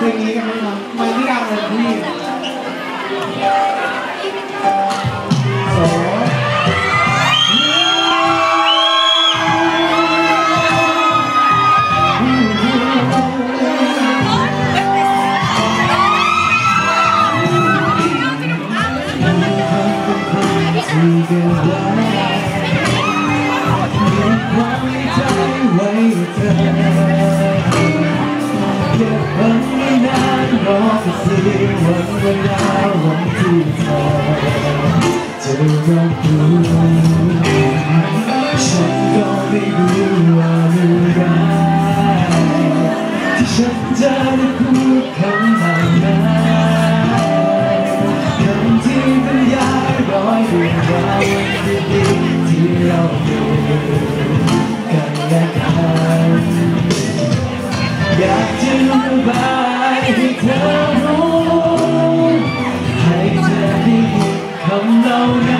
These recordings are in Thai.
เพลงนี้กันไหมครับไม่ที่ดังเลยพี่สอง ระยะวันที่เธอจะรักหรือฉันก็ไม่รู้ว่าเมื่อไรที่ฉันจะได้พูดคำไหนคำที่บรรยายร้อยเรื่องราวที่ดีที่เราดู 我们都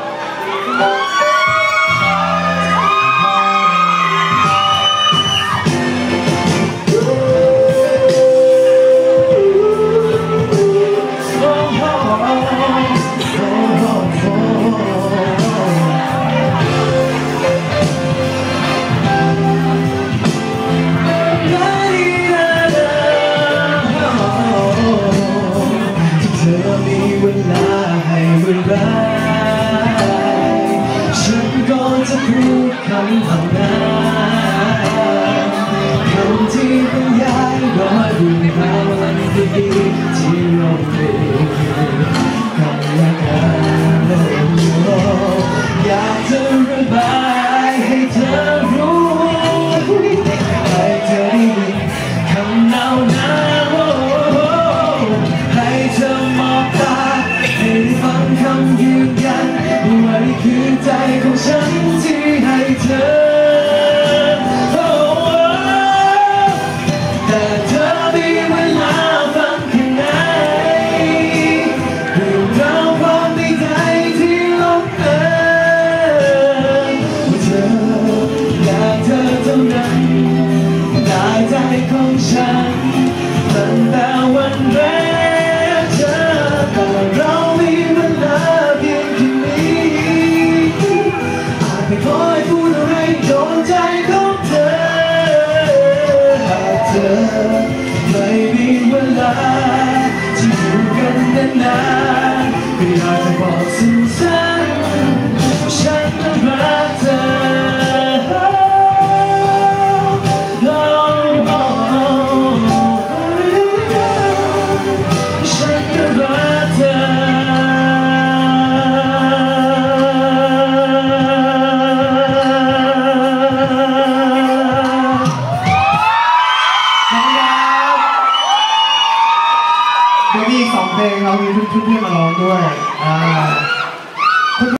把你了。 ของฉันตั้งแต่วันแรกเจอแต่เรามีเวลาเพียงแค่นี้อาจไม่คอยพูดอะไรโดนใจของเธอหากเธอไม่มีเวลาที่อยู่กันนานๆไม่อยากจะบอกสิ่ง เดี๋ยวมีอีกสองเพลงเรามีเพื่อนๆมาร้องด้วยอ่า